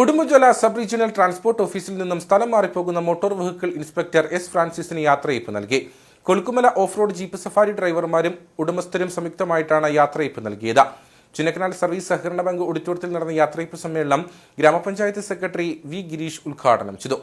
Udumbanchola sub regional transport ഓഫീസിൽ നിന്നും സ്ഥലം മാറിപ്പോകുന്ന മോട്ടോർ വെഹിക്കിൾ ഇൻസ്പെക്ടർ എസ് ഫ്രാൻസിസിന് യാത്രയയപ്പ് നൽകി. Kolukkumalai off road jeep safari ഡ്രൈവർമാരും ഉടമസ്ഥരും സംയുക്തമായിട്ടാണ് യാത്രയയപ്പ് നൽകിയത്. ചിന്നക്കനാൽ സർവീസ് സഹകരണ ബാങ്ക് ഓഡിറ്റോറിയത്തിൽ നടന്ന യാത്രയപ്പ് സമ്മേളനം ഗ്രാമപഞ്ചായത്ത് സെക്രട്ടറി വി ഗിരീഷ് ഉദ്ഘാടനം ചെയ്തു.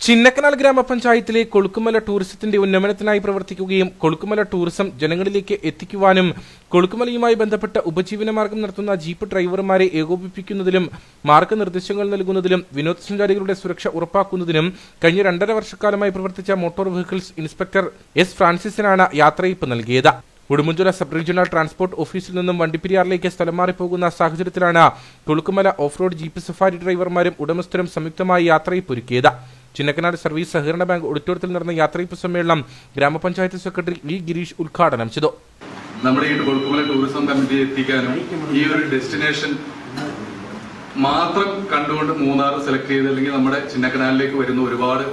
ചിന്നക്കനാൽ ഗ്രാമപഞ്ചായത്തിലെ കൊളുക്കുമല ടൂറിസത്തിന്റെ ഉന്നമനത്തിനായി പ്രവർത്തിക്കുകയും കൊളുക്കുമല ടൂറിസം ജനങ്ങളിലേക്ക് എത്തിക്കുവാനും കൊളുക്കുമലയുമായി ബന്ധപ്പെട്ട ഉപജീവനമാർഗം നടത്തുന്ന ജീപ്പ് ഡ്രൈവർമാരെ ഏകോപിപ്പിക്കുന്നതിലും മാർഗനിർദ്ദേശങ്ങൾ നൽകുന്നതിലും വിനോദസഞ്ചാരികളുടെ സുരക്ഷ ഉറപ്പാക്കുന്നതിനും കഴിഞ്ഞ രണ്ടര വർഷക്കാലമായി പ്രവർത്തിച്ച മോട്ടോർ വെഹിക്കിൾസ് ഇൻസ്പെക്ടർ എസ് ഫ്രാൻസിസിനാണ് യാത്രയപ്പ് നൽകിയത്. ഉടുമ്പുഞ്ചോല സബ് റീജിയണൽ ട്രാൻസ്പോർട്ട് ഓഫീസിൽ നിന്നും വണ്ടിപ്പെരിയാറിലേക്ക് സ്ഥലം മാറിപ്പോകുന്ന സാഹചര്യത്തിലാണ് Kolukkumalai off road jeep safari ഡ്രൈവർമാരും ഉടമസ്ഥരും സംയുക്തമായി യാത്രയയപ്പ് ഒരുക്കിയത്. ചിന്നക്കനാട് സർവീസ് സഹകരണ ബാങ്ക് ഓഡിറ്റോറിയത്തിൽ നടന്ന യാത്രയപ്പ് സമ്മേളനം ഗ്രാമപഞ്ചായത്ത് സെക്രട്ടറി വി ഗിരീഷ് ഉദ്ഘാടനം ചെയ്തു. നമ്മുടെ ഈ കൊളുക്കുമല ടൂറിസം കമ്മിറ്റി എത്തിക്കാനും ഈ ഒരു ഡെസ്റ്റിനേഷൻ മാത്രം കണ്ടുകൊണ്ട് മൂന്നാർ സെലക്ട് ചെയ്ത് അല്ലെങ്കിൽ നമ്മുടെ ചിന്നക്കനാലിലേക്ക് വരുന്ന ഒരുപാട്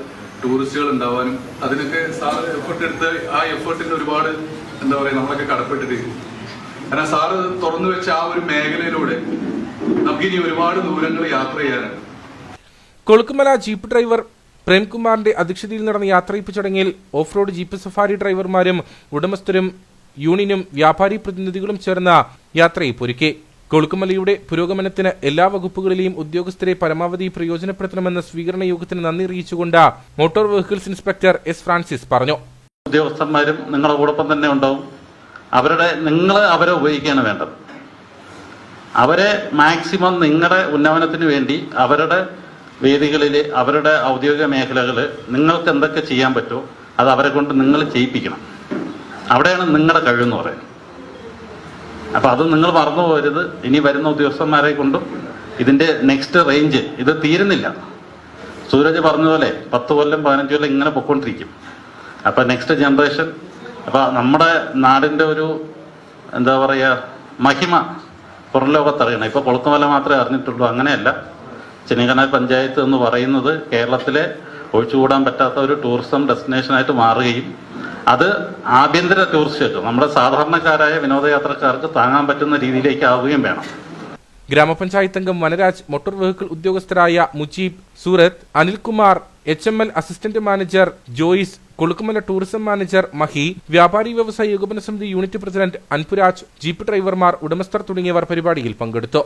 ടൂറിസ്റ്റുകൾ ഉണ്ടാവാനും അതിനൊക്കെ സാറ് എഫേർട്ട് എടുത്ത് ആ എഫേർട്ടിന് ഒരുപാട് എന്താ പറയാ നമ്മളൊക്കെ കടപ്പെട്ടിരിക്കും കാരണം സാറ് തുറന്നു വെച്ച ആ ഒരു മേഖലയിലൂടെ നമുക്കിനി ഒരുപാട് ദൂരങ്ങൾ യാത്ര ചെയ്യാനാണ്. കൊളുക്കുമല ജീപ്പ് ഡ്രൈവർ പ്രേംകുമാറിന്റെ അധ്യക്ഷതയിൽ നടന്ന യാത്രയിപ്പ് ചടങ്ങിൽ ഓഫ് റോഡ് ജീപ്പ് സഫാരി ഡ്രൈവർമാരും ഉടമസ്ഥരും യൂണിയനും വ്യാപാരി പ്രതിനിധികളും ചേർന്ന യാത്രയിപ്പ് ഒരുക്കി. കൊളുക്കുമലയുടെ പുരോഗമനത്തിന് എല്ലാ വകുപ്പുകളിലെയും ഉദ്യോഗസ്ഥരെ പരമാവധി പ്രയോജനപ്പെടുത്തണമെന്ന സ്വീകരണ യോഗത്തിന് നന്ദി അറിയിച്ചുകൊണ്ട് motor vehicles inspector S Francis പറഞ്ഞു. ഉദ്യോഗസ്ഥന്മാരും നിങ്ങളുടെ കൂടൊപ്പം തന്നെ ഉണ്ടാവും. അവരുടെ നിങ്ങൾ അവരെ ഉപയോഗിക്കുകയാണ് വേണ്ടത്. അവരെ മാക്സിമം നിങ്ങളുടെ ഉന്നമനത്തിന് വേണ്ടി അവരുടെ വേദികളിൽ അവരുടെ ഔദ്യോഗിക മേഖലകൾ നിങ്ങൾക്ക് എന്തൊക്കെ ചെയ്യാൻ പറ്റുമോ അത് അവരെ കൊണ്ട് നിങ്ങൾ ചെയ്യിപ്പിക്കണം. അവിടെയാണ് നിങ്ങളുടെ കഴിവെന്ന് പറയുന്നത്. അപ്പൊ അത് നിങ്ങൾ മറന്നു പോരുത് ഇനി വരുന്ന ഉദ്യോഗസ്ഥന്മാരെ കൊണ്ടും ഇതിന്റെ നെക്സ്റ്റ് റേഞ്ച് ഇത് തീരുന്നില്ല. സൂരജ് പറഞ്ഞ പോലെ പത്ത് കൊല്ലം പതിനഞ്ച് കൊല്ലം ഇങ്ങനെ പൊക്കോണ്ടിരിക്കും. അപ്പൊ നെക്സ്റ്റ് ജനറേഷൻ അപ്പൊ നമ്മുടെ നാടിന്റെ ഒരു എന്താ പറയുക മഹിമ പുറം ലോകത്തറിയണം. ഇപ്പൊ കൊളുത്തുമല മാത്രമേ അറിഞ്ഞിട്ടുള്ളൂ. അങ്ങനെയല്ല. ചെന്നിക്കനാൽ പഞ്ചായത്ത് എന്ന് പറയുന്നത് കേരളത്തിലെ ഒഴിച്ചുകൂടാൻ പറ്റാത്ത ഒരു ടൂറിസം ഡെസ്റ്റിനേഷനായിട്ട് മാറുകയും അത് ആഭ്യന്തര ടൂറിസ്റ്റ് നമ്മുടെ സാധാരണക്കാരായ വിനോദയാത്രക്കാർക്ക് താങ്ങാൻ പറ്റുന്ന രീതിയിലേക്ക് ആവുകയും വേണം. ഗ്രാമപഞ്ചായത്ത് അംഗം Vanaraj motor vehicle ഉദ്യോഗസ്ഥരായ Mujeeb Surath Anilkumar H M L assistant manager Joyce Kolukkumalai tourism manager Mahi വ്യാപാരി വ്യവസായ ഏകോപന സമിതി യൂണിറ്റ് പ്രസിഡന്റ് അൻപുരാജ് ജീപ്പ് ഡ്രൈവർമാർ ഉടമസ്ഥർ തുടങ്ങിയവർ പരിപാടിയിൽ പങ്കെടുത്തു.